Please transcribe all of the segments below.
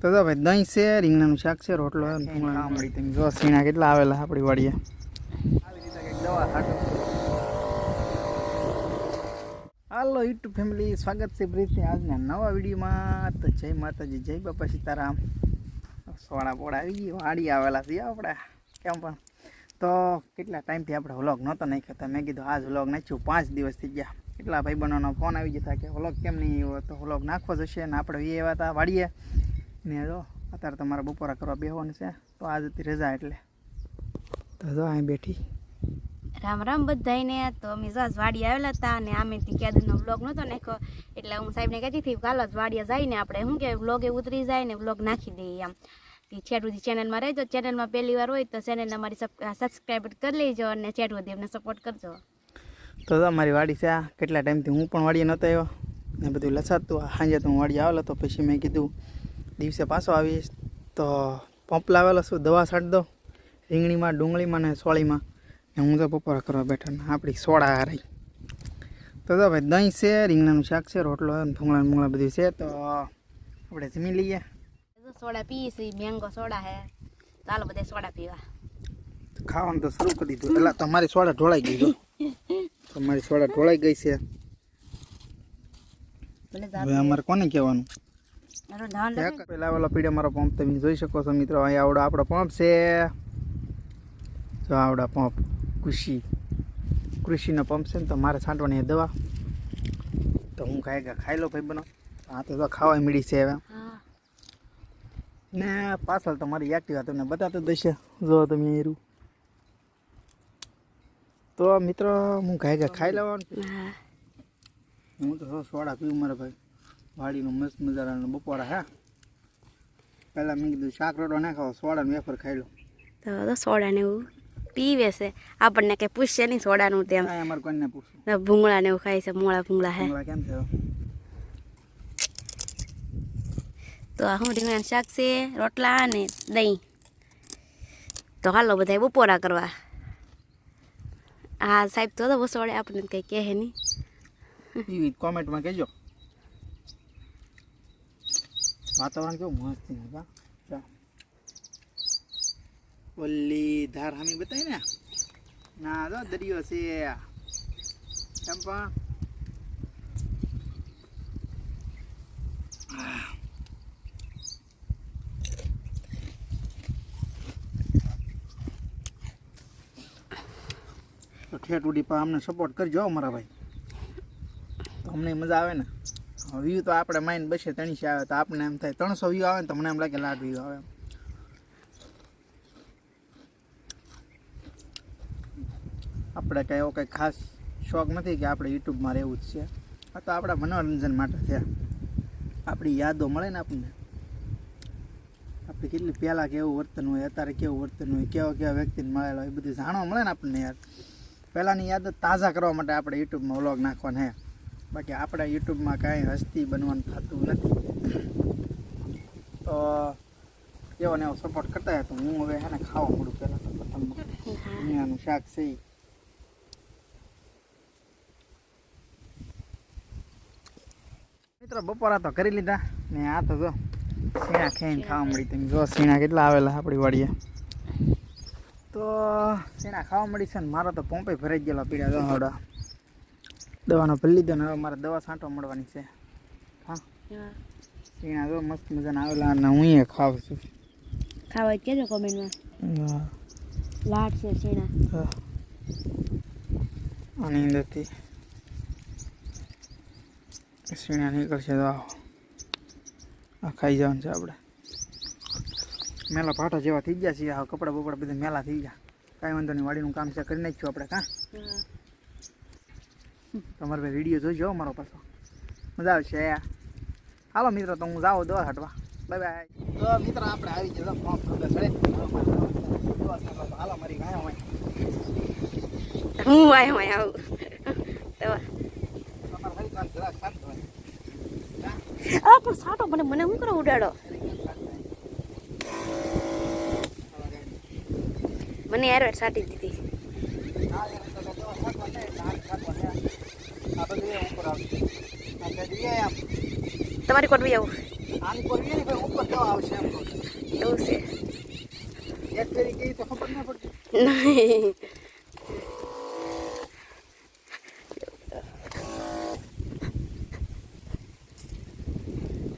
તો તો ભાઈ, દહીં છે, રીંગણાનું શાક છે, રોટલો ને તમે જો સીણા કેટલા આવેલા આપણી વાડીએ. હાલો યુટ્યુબ ફેમિલી, સ્વાગત છે પ્રીતની આજના નવા વિડીયોમાં. તો જય માતાજી, જય બાપા સીતારામ. સોડા પોડા આવી ગઈ, વાડી આવેલા છીએ આપણે. કેમ પણ? તો કેટલા ટાઈમથી આપણે વ્લોગ નહોતો નાખ્યો મેં કીધું આજ વ્લોગ નાખ્યું, પાંચ દિવસ થઈ ગયા. કેટલા ભાઈ ભાઈબંધોનો ફોન આવી જતા કે વ્લોગ કેમ નહીં તો વ્લોગ નાખવો જશે ને આપણે એ એવા હતા વાડીએ. ને જો અત્યારે તમારે બપોરા કરવા બેસવાનું છે. તો આજ હતી રજા એટલે. તો જો અહીં બેઠી. રામ રામ બધાયને. તો અમે જો વાડી આવેલા હતા અને આમે થી ક્યાદનો બ્લોગ નહોતો નાખ્યો. એટલે હું સાહેબને કહેતી હતી કાલ જ વાડીએ જઈને આપણે શું કે બ્લોગે ઉતરી જાય ને બ્લોગ નાખી દઈએ આમ તે છેટુથી ચેનલમાં રહેજો. ચેનલમાં પહેલી વાર હોય તો ચેનલને અમારી સબસ્ક્રાઈબ કરી લેજો અને છેટુથી અમને સપોર્ટ કરજો. તો મારી વાડી છે કેટલા ટાઈમથી હું પણ વાડીએ નહોતો આવ્યો. ને બધું લસાતું. સાંજે તો હું વાડી આવેલો તો પછી મેં કીધું દિવસે પાછો આવીશ તો પંપ લાવેલો છું દવા છાંટ દો રીંગણીમાં ડુંગળીમાં ને સોળીમાં. ને હું તો બપોરા કરવા બેઠા ને આપણી સોડા હારી. તો તો ભાઈ દહીં છે રીંગણાનું શાક છે રોટલો ભૂંગળા ભૂંગળા બધું છે તો આપણે જમી લઈએ. સોડા પીએ છે મેંગો સોડા હે. ચાલો બધા સોડા પીવા. ખાવાનું તો શરૂ કરી દીધું. એટલે તમારી સોડા ઢોળાઈ ગઈ જો. તમારી સોડા ઢોળાઈ ગઈ છે. હવે અમારે કોને કહેવાનું? પેલા વાળો પીડે મારો પંપ તમે જોઈ શકો છો મિત્રો. અહીંયા આવડો આપણો પંપ છે. જો આવડા પંપ. કૃષિ. કૃષિનો પંપ છે ને તો મારે છાંટવાની દવા. તો હું ખાઈ ગયા ખાઈ લો ભાઈ બનો આ તો ખાવા મળી છે હવે. ને પાછળ તમારી એક્ટિવા તમને બતાતો દેશે જો તમે એરું તો મિત્રો હું ગાય ગયા ખાઈ લેવાનું. હું. તો સોડા પીવું મારા ભાઈ. વાડીનું મસ્ત મજાનું બપોરા હે. પહેલાં મેં કીધું શાક રોટો ના ખાવ સોડા વેફર ખાઈ લો તો સોડાને એવું પીવે છે. આપણને કંઈ પૂછશે નહીં સોડાનું તેમ. અમારે કોઈને પૂછું ને ભૂંગળા ને એવું ખાય છે મોળા ભૂંગળા હે. કેમ છે તો આ શું રીંગણાનું શાક છે? રોટલા ને દહીં. તો હાલો બધા બપોરા કરવા. હા સાહેબ તો તો વસોડે આપણને કંઈ કહે નહીં. કોમેન્ટમાં કહેજો. વાતાવરણ કેવું મસ્ત છે ચા. ઓલી ધાર હામી બતાવી ને? ના, તો દરિયો છે. ચંપા તો ઉડી પા અમને સપોર્ટ કરજો અમારા મારા ભાઈ. તો અમને મજા આવે ને. વ્યૂ તો આપણે માઇન બસે ત્રણસો આવે, તો આપણને એમ થાય ત્રણસો વ્યૂ આવે ને તો મને એમ લાગે લાખ વ્યૂ આવે. આપણે કાંઈ એવો કંઈ ખાસ શોખ નથી કે આપણે યુટ્યુબમાં રહેવું જ છે. આ તો આપણા મનોરંજન માટે છે. આપણી યાદો મળે ને આપણને. આપણે કેટલી પહેલાં કેવું વર્તન હોય, અત્યારે કેવું વર્તન હોય, કેવા કેવા વ્યક્તિને મળેલા હોય, એ બધું જાણવા મળે ને આપણને યાર. પહેલાંની યાદ તાજા કરવા માટે આપણે યુટ્યુબમાં વ્લોગ નાખવાના હે બાકી આપણા યુટ્યુબમાં કાંઈ હસ્તી બનવાનું થતું નથી. તો એવો ને એવો સપોર્ટ કરતા તો હું હવે એને ખાવા મળું પહેલાં તો રીંગણાનું શાક છે મિત્રો, બપોરા તો કરી લીધા ને આ તો જો સીણા ખાઈને ખાવા મળી તમે જો સીણા કેટલા આવેલા આપણી વાડીએ. તો સીણા ખાવા મળી છે ને મારો તો પંપે ભરાઈ ગયેલો પીડા હવડા દવાનો ભરી લીધો ને હવે મારે દવા છાંટવા મળવાની છે. હા. સીણા જો મસ્ત મજાના આવેલા અને હું એ ખાઉં છું. ખાવા કેજો કોમેન્ટમાં લાટ છે શીણા આની અંદરથી સીણા નીકળશે તો આવો. આ ખાઈ જવાનું છે આપણે. મેલા પાટા જેવા થઈ ગયા છે આ કપડાં બપડા બધા મેલા થઈ ગયા. કાંઈ વાંધો નહીં વાડીનું કામ છે કરી નાખ્યું આપણે કાં? તમારે ભાઈ વીડિયો જોઈજો મારો પાછો. મજા આવશે હાલો મિત્રો તો હું જાઉં દો હટવા. બાય બાય તો મિત્ર આપણે આવી ગયા ફોન ખબર ચડે હાલો મારી ગાય હોય. હું આય હું આવું. તો આ પણ સાટો મને મને શું કરો ઉડાડો? મને યાર સાટી દીધી. તમારી કરવી આવું. એવું છે. નહીં.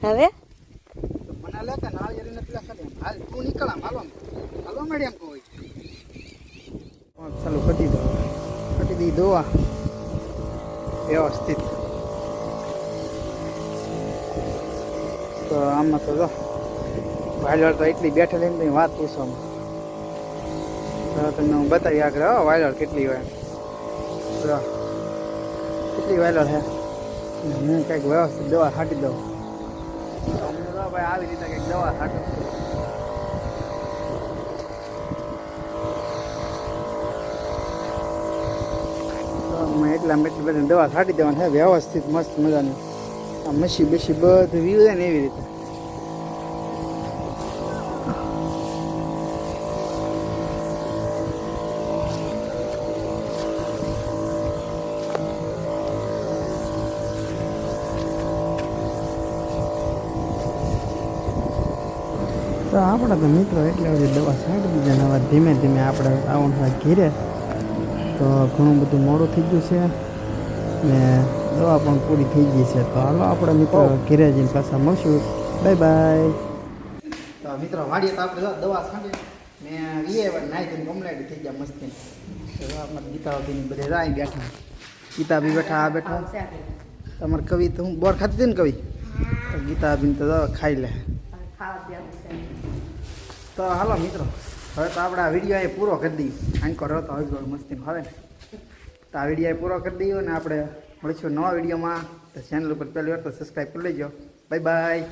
હવે? મને લે કે નાળિયેરી નથી લખાતી હાલ તું નીકળ આમ હાલો. હાલો મેડી એમ કહું કટી કરી દીધો કરી દીધી દોવા વ્યવસ્થિત તો આમાં તો જો, વાયલર તો એટલી બેઠેલી ને વાત પૂછો તો તમને હું બતાવી આગળ, હો, વાયલર કેટલી હોય. જો, કેટલી વાયલર છે. હું કંઈક વ્યવસ્થિત દવા છાંટી દઉં. ભાઈ આવી રીતે કંઈક દવા છાંટું છું. એટલા એટલી બધી દવા છાંટી દેવાની છે, વ્યવસ્થિત, મસ્ત મજાની આ મસી બેસી બધું વીવે જાય ને એવી રીતે તો આપણે તો મિત્રો એટલે બધી દવા છાંટી દીધા ધીમે ધીમે આપણે આવું ઘીરે તો ઘણું બધું મોડું થઈ ગયું છે ને દવા પણ પૂરી થઈ ગઈ છે. તો હાલો આપણે મિત્રો ઘેરે જઈને પાછા મળશું. બાય બાય તો મિત્રો વાડીએ તો આપણે દવા છાંટી ને વીએ નાઈ ધોઈને કમ્પ્લેટ થઈ ગયા મસ્તી તો આપણે ગીતાવતીની બધે રાઈ બેઠા. ગીતા બી બેઠા આ બેઠા. તમારે કવિ તો હું બોર ખાતી હતી ને કવિ? તો ગીતા બીન તો દવા ખાઈ લે. તો હાલો મિત્રો. હવે તો આપણે આ વીડિયો પૂરો કરી દઈએ. આંકો તો હવે મસ્તી હવે ને. તો આ વીડિયો પૂરો કરી દઈએ અને આપણે મળીશું નવા વિડીયોમાં તો ચેનલ ઉપર પહેલી વાર તો સબસ્ક્રાઈબ કરી લેજો. Bye bye